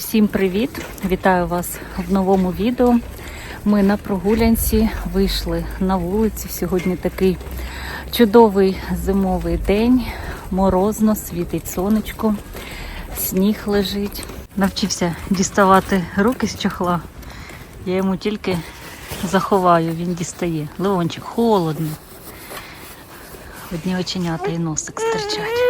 Всім привіт! Вітаю вас в новому відео. Ми на прогулянці вийшли на вулицю. Сьогодні такий чудовий зимовий день. Морозно, світить сонечко, сніг лежить. Навчився діставати руки з чохла. Я йому тільки заховаю, він дістає. Леончик, холодно. Одні оченята і носик стирчать.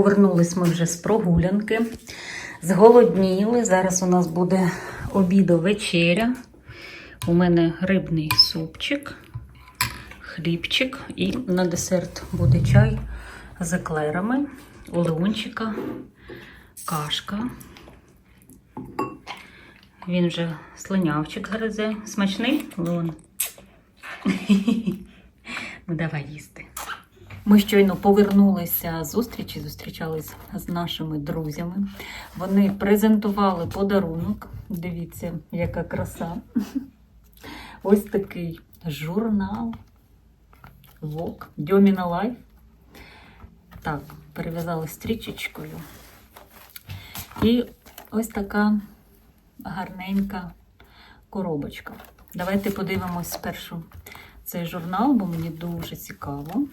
Повернулись ми вже з прогулянки, зголодніли. Зараз у нас буде обідо вечеря. У мене рибний супчик, хлібчик і на десерт буде чай з еклерами, у Леончика, кашка. Він вже слинявчик гризе. Смачний, Леон? Ну, давай їсти. Ми щойно повернулися з зустрічі, зустрічались з нашими друзями. Вони презентували подарунок. Дивіться, яка краса. Ось такий журнал. Вок, Дьоміна Лайф. Так, перев'язали стрічечкою. І ось така гарненька коробочка. Давайте подивимось спершу цей журнал, бо мені дуже цікаво,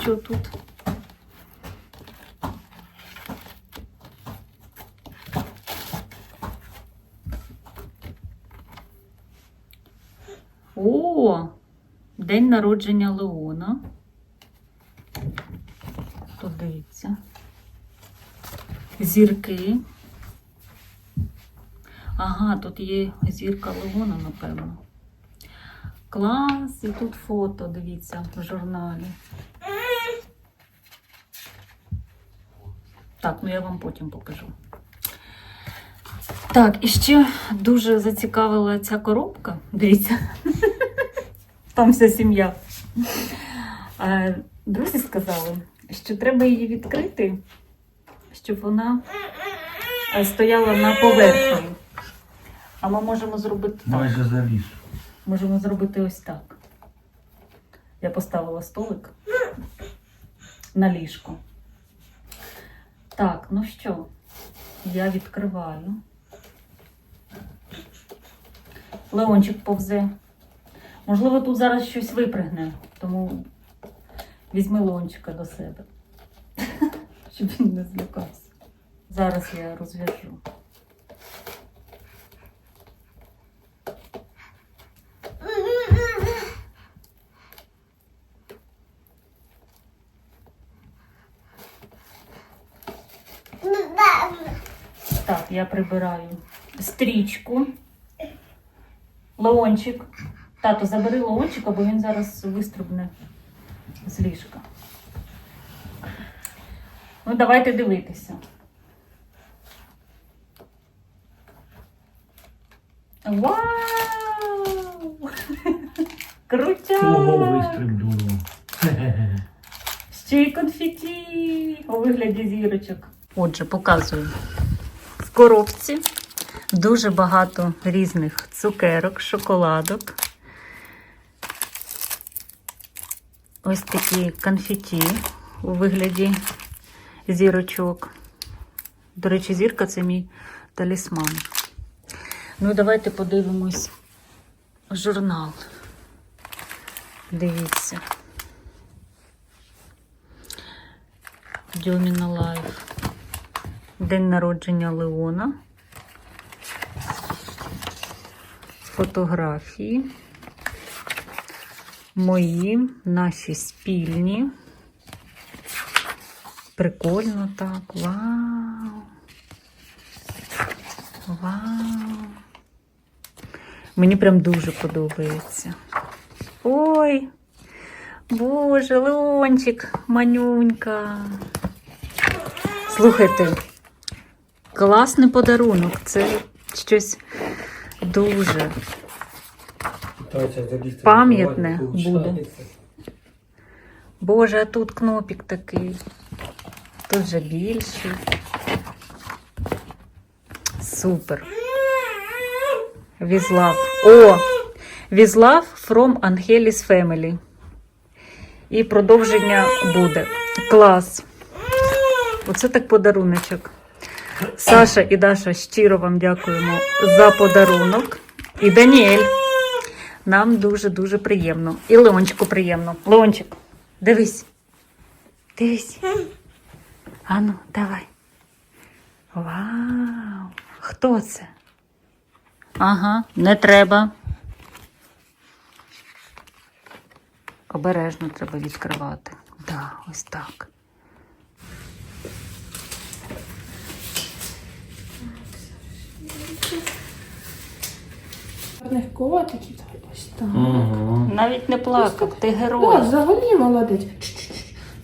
що тут. О, день народження Леона. Тут дивіться. Зірки. Ага, тут є зірка Леона, напевно. Клас, і тут фото, дивіться, в журналі. Так, ну я вам потім покажу. Так, і ще дуже зацікавила ця коробка. Дивіться, там вся сім'я. Е, Друзі сказали, що треба її відкрити, щоб вона е, стояла на поверхні. А ми можемо зробити. Майже заліз. Можемо зробити ось так. Я поставила столик на ліжко. Так, ну що, я відкриваю. Леончик повзе. Можливо, тут зараз щось випригне, тому візьми Леончика до себе, щоб він не злякався. Зараз я розв'яжу. Так, я прибираю стрічку. Леончик. Тато, забери Леончика, бо він зараз вистрибне з ліжка. Ну, давайте дивитися. Вау! Крутяк! Ого, вистрибнуло. Хе-хе-хе. Ще й конфеті у вигляді зірочок. Отже, показую. Коробці дуже багато різних цукерок, шоколадок. Ось такі конфеті у вигляді зірочок. До речі, зірка це мій талісман. Ну давайте подивимось журнал. Дивіться. Дьоміна Лайф. День народження Леона. Фотографії. Мої, наші спільні. Прикольно так. Вау. Вау. Мені прям дуже подобається. Ой, Боже, Леончик, манюнька. Слухайте, класний подарунок. Це щось дуже. Пам'ятне буде. Боже, а тут кнопік такий. Тут вже більший. Супер. Візлав. О! Візлав from Angelis Family. І продовження буде. Клас. Оце так подаруночок. Саша і Даша щиро вам дякуємо за подарунок. І Даніель. Нам дуже-дуже приємно. І Леончику приємно. Леончик, дивись. Дивись. Ану, давай. Вау! Хто це? Ага, не треба. Обережно треба відкривати. Да, ось так. Гарних котиків. Ось так. Угу. Навіть не плакав, ти герой. взагалі молодець.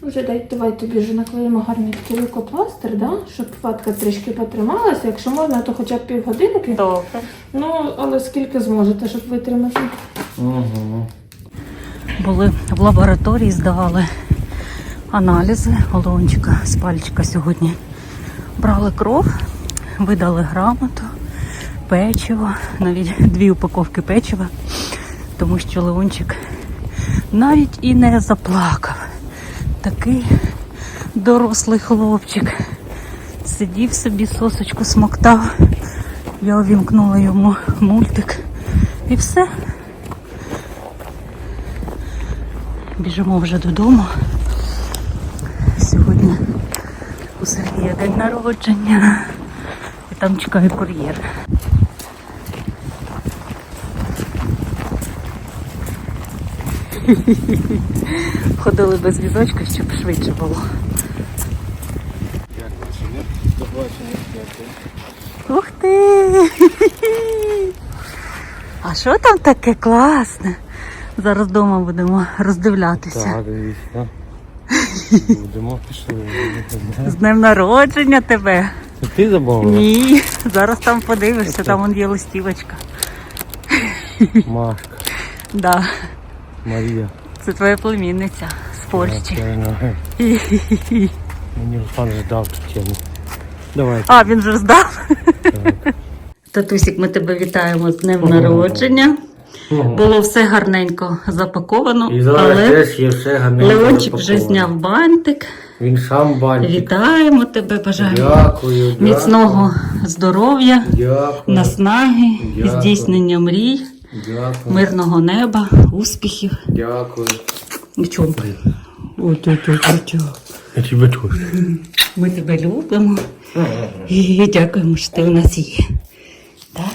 Ну, Вже дай, давай тобі вже наклеїмо гарний такий лейкопластир, да? щоб хватка трішки потрималася. Якщо можна, то хоча б півгодинки. Добре. Ну, але скільки зможете, щоб витримати. Угу. Були в лабораторії, здавали аналізи. Олончика з пальчика сьогодні брали кров, видали грамоту, печиво, навіть дві упаковки печива, тому що Леончик навіть і не заплакав. Такий дорослий хлопчик. Сидів собі, сосочку смоктав. Я увімкнула йому мультик і все. Біжимо вже додому. Сьогодні у Сергія день народження. І там чекає кур'єр. Ходили без візочка, щоб швидше було. Ух ти! А що там таке класне? Зараз вдома будемо роздивлятися. Так, дивіться. Будемо пішли. З днем народження тебе. Це ти замовила? Ні, зараз там подивишся, там вон є листівочка. Машка, Да, Марія. це твоя племінниця з Польщі. Мені Руслан вже дав ту тему. Давай. А, він вже здав. Так. Татусік, ми тебе вітаємо з днем народження. Було все гарненько запаковано, І зараз але теж є все гарне. Леончик вже зняв бантик. Він сам бантик. Вітаємо тебе, бажаємо Дякую. дякую. міцного здоров'я, Дякую. наснаги, Дякую. здійснення мрій, Дякую. мирного неба, успіхів. Дякую. В? Я тебе теж. Ми тебе любимо і дякуємо, що ти у нас є. Так?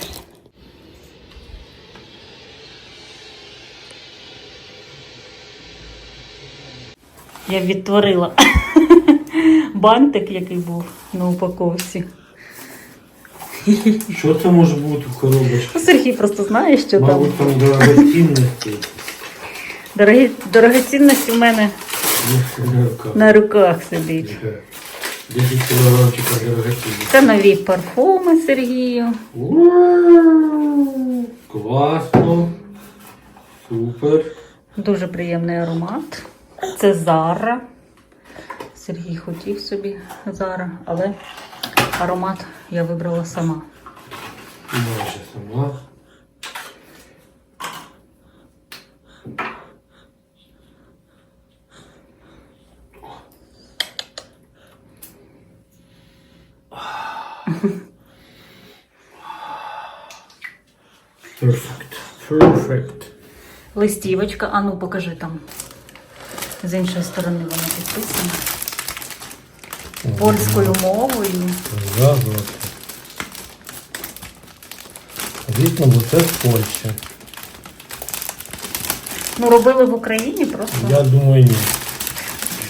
Я відтворила бантик, який був на упаковці. Що це може бути в коробочці? Ну, Сергій просто знає, що там. Мабуть, там дорогоцінності. Дорогі, дорогоцінність у мене на руках сидить. 10 кілограмчика дорогоцінності. Це нові парфуми Сергію. Ууу, Класно. Супер. Дуже приємний аромат. Це Зара. Сергій хотів собі Зара, але аромат я вибрала сама. Сама. Perfect. Perfect. Листівочка, а ну покажи там. З іншої сторони вона підписана. Польською мовою. Завжди. Звісно, бо це з Польщі. Ну, робили в Україні просто. Я думаю, ні.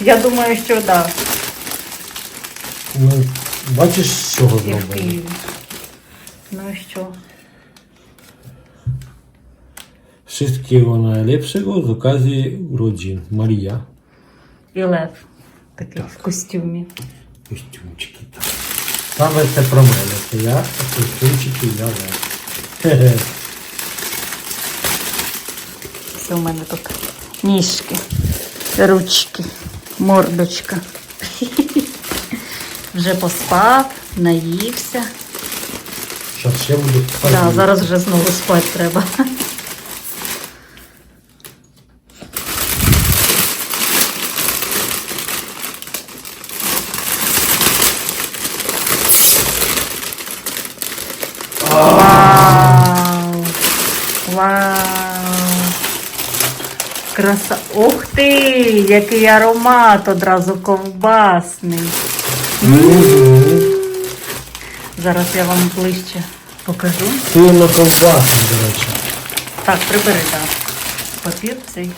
Я думаю, що так. Да. Ну, бачиш, з чого І в? Києві. Ну і що? Wszystkiego najlepszego z okazji urodzin. Марія. І лев такий в костюмі. Костюмчики там. Саме це про мене. Це я, а костюмчики я. Хе-хе. Це у мене тут ніжки, ручки, мордочка. Вже поспав, наївся. Зараз ще буду Так, да, зараз вже знову спати треба. Вау! Вау! Краса. Ух ти! Який аромат одразу ковбасний. Зараз я вам ближче покажу. Сильно ковбасу, до речі. Так, прибери, так. Папір цей.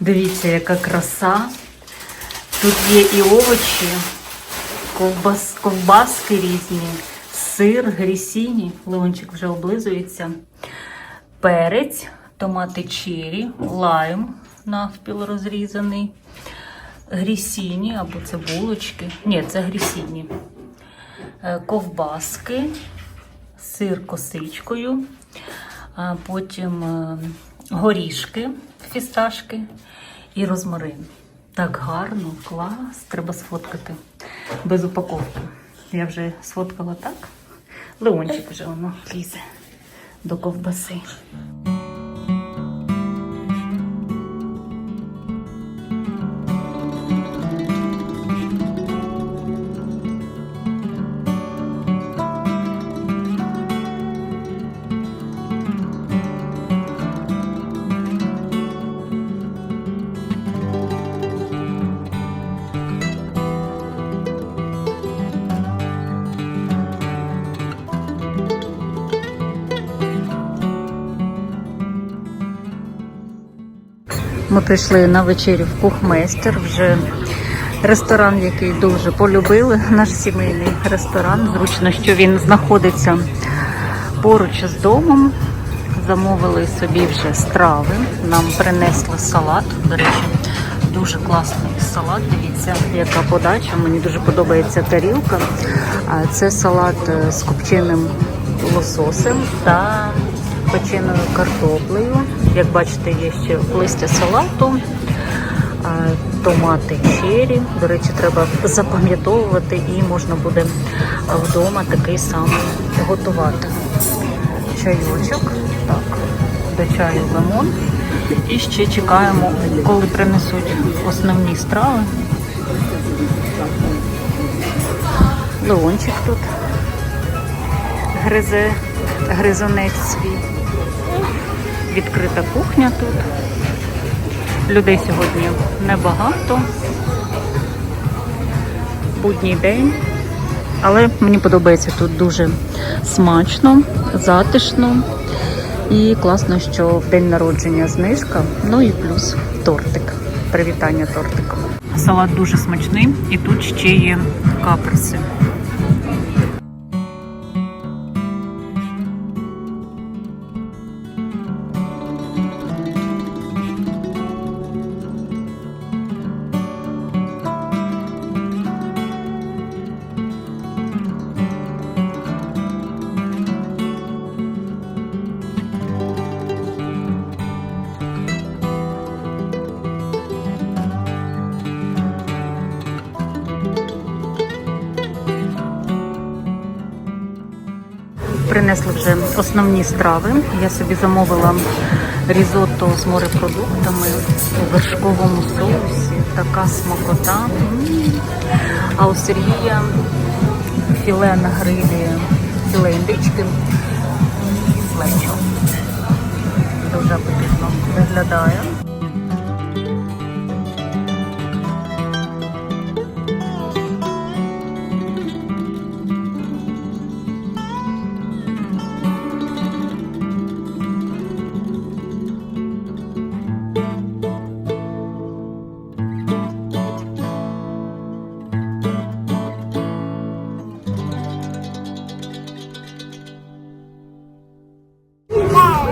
Дивіться, яка краса. Тут є і овочі, ковбас, ковбаски різні, сир, грісіні. Леончик вже облизується. Перець, томати чері, лайм навпіл розрізаний. Грісіні або це булочки. Ні, це грісіні. Е, Ковбаски, сир косичкою, потім е, горішки, фісташки і розмарин. Так гарно, клас. Треба сфоткати без упаковки. Я вже сфоткала так. Леончик вже воно лізе до ковбаси. Ми прийшли на вечерю в кухмейстер, вже ресторан, який дуже полюбили, наш сімейний ресторан. Зручно, що він знаходиться поруч з домом. Замовили собі вже страви. Нам принесли салат. До речі, дуже класний салат. Дивіться, яка подача. Мені дуже подобається тарілка. Це салат е, з копченим лососем та печеною картоплею. Як бачите, є ще листя салату, томати чері. До речі, треба запам'ятовувати і можна буде вдома такий самий готувати. Чайочок. Так, до чаю лимон. І ще чекаємо, коли принесуть основні страви. Леончик тут гризе, гризонець свій. Відкрита кухня тут. Людей сьогодні небагато. Будній день. Але мені подобається тут дуже смачно, затишно. І класно, що в день народження знижка. Ну і плюс тортик. Привітання тортиком. Салат дуже смачний і тут ще є каперси. Принесли вже основні страви. Я собі замовила різотто з морепродуктами у вершковому соусі. Така смакота. А у Сергія філе на грилі, філе індички з. Дуже апетитно виглядає.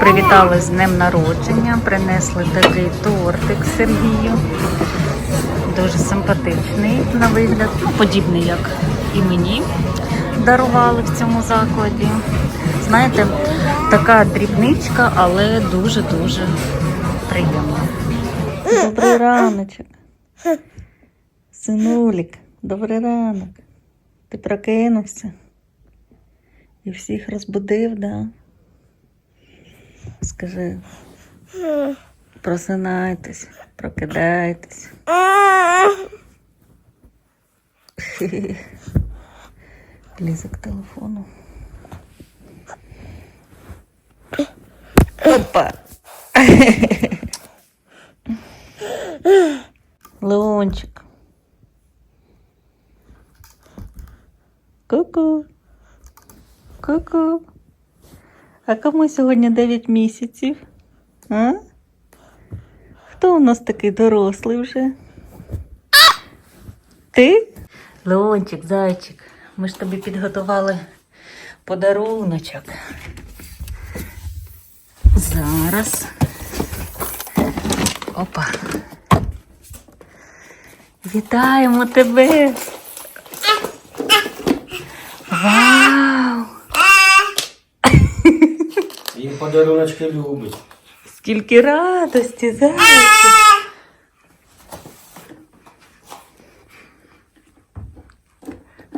Привітали з днем народження, принесли такий тортик Сергію. Дуже симпатичний на вигляд, ну, подібний, як і мені дарували в цьому закладі. Знаєте, така дрібничка, але дуже-дуже приємна. Добрий раночок. Синулік, добрий ранок. Ти прокинувся і всіх розбудив, да? Скажи, просинайтесь, прокидайтесь. Лізе к телефону. Опа. А кому сьогодні 9 місяців? А? Хто у нас такий дорослий вже? Ти? Леончик, зайчик, ми ж тобі підготували подаруночок. Зараз. Опа. Вітаємо тебе. Вау! Він подаруночки любить. Скільки радості, зайчик.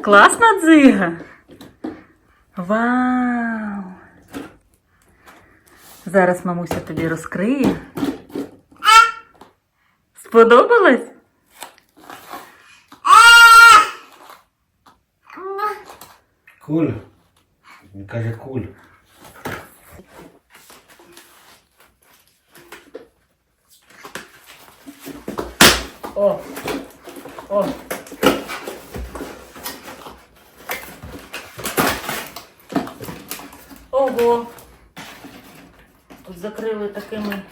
Класна дзига. Вау. Зараз мамуся тобі розкриє. Сподобалось? Куль. Він каже куль. О. О. Ого. Тут закрили такими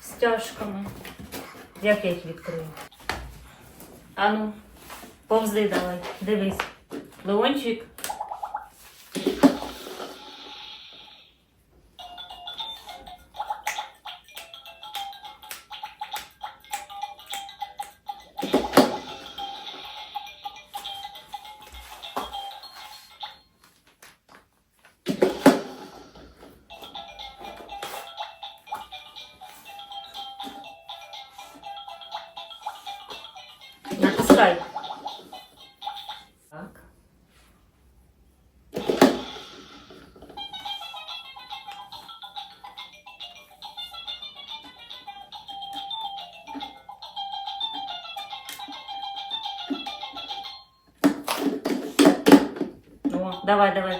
стяжками. Як я їх відкрию? Ану, повзи давай, дивись. Леончик. Натискай. Так. О, давай, давай.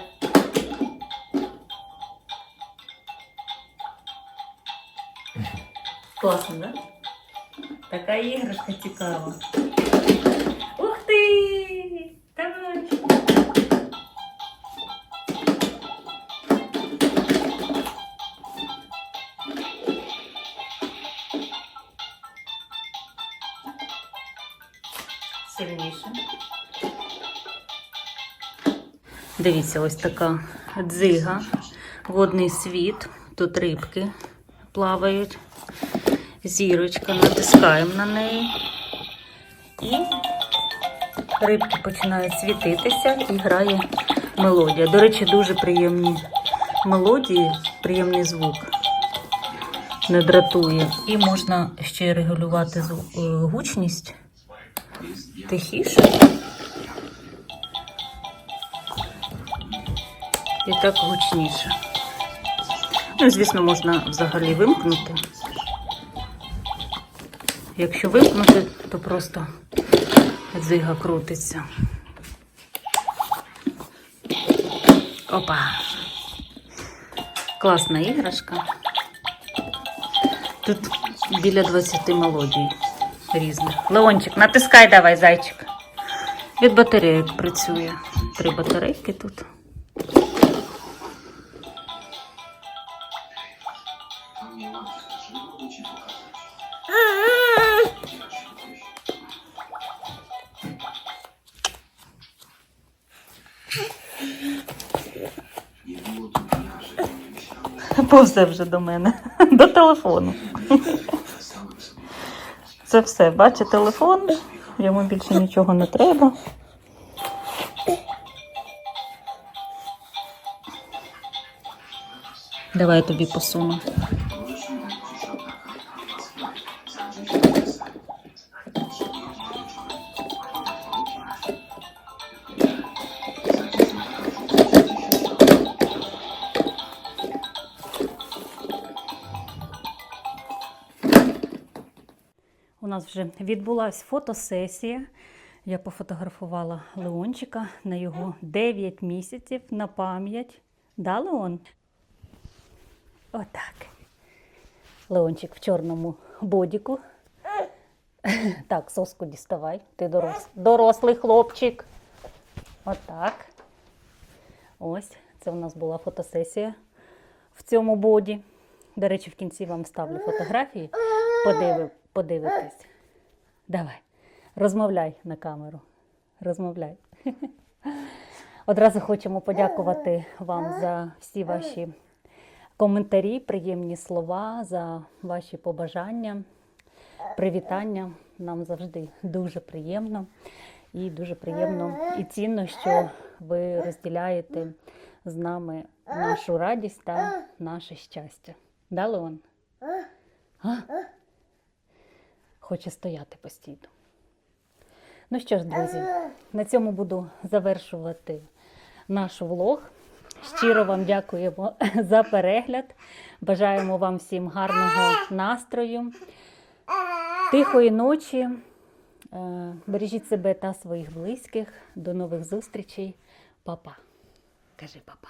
Класно, да? Така іграшка цікава. Сильніше. Дивіться, ось така дзига, водний світ. Тут рибки плавають. Зірочка, натискаємо на неї. І рибки починають світитися і грає мелодія. До речі, дуже приємні мелодії, приємний звук. Не дратує. І можна ще регулювати е, гучність тихіше. І так гучніше. Ну, звісно, можна взагалі вимкнути. Якщо вимкнути, то просто дзига крутиться. Опа. Класна іграшка. Тут біля 20 мелодій різних. Леончик, натискай давай, зайчик. Від батарейок працює. Три батарейки тут. Повзе вже до мене, до телефону. Це все, бачите, телефон, йому більше нічого не треба. Давай я тобі посуну. Нас вже відбулась фотосесія. Я пофотографувала Леончика на його 9 місяців на пам'ять. Да, Леон? Отак. Леончик в чорному бодіку. Так, соску діставай. Ти дорос... дорослий хлопчик. Отак. Ось, це у нас була фотосесія в цьому боді. До речі, в кінці вам ставлю фотографії. Подиви, подивитись. Давай, розмовляй на камеру. Розмовляй. Одразу хочемо подякувати вам за всі ваші коментарі, приємні слова, за ваші побажання, привітання. Нам завжди дуже приємно і дуже приємно і цінно, що ви розділяєте з нами нашу радість та наше щастя. Да, Леон? А? Хоче стояти постійно. Ну що ж, друзі, на цьому буду завершувати наш влог. Щиро вам дякуємо за перегляд. Бажаємо вам всім гарного настрою, тихої ночі. Е, Бережіть себе та своїх близьких. До нових зустрічей. Папа. Кажи папа.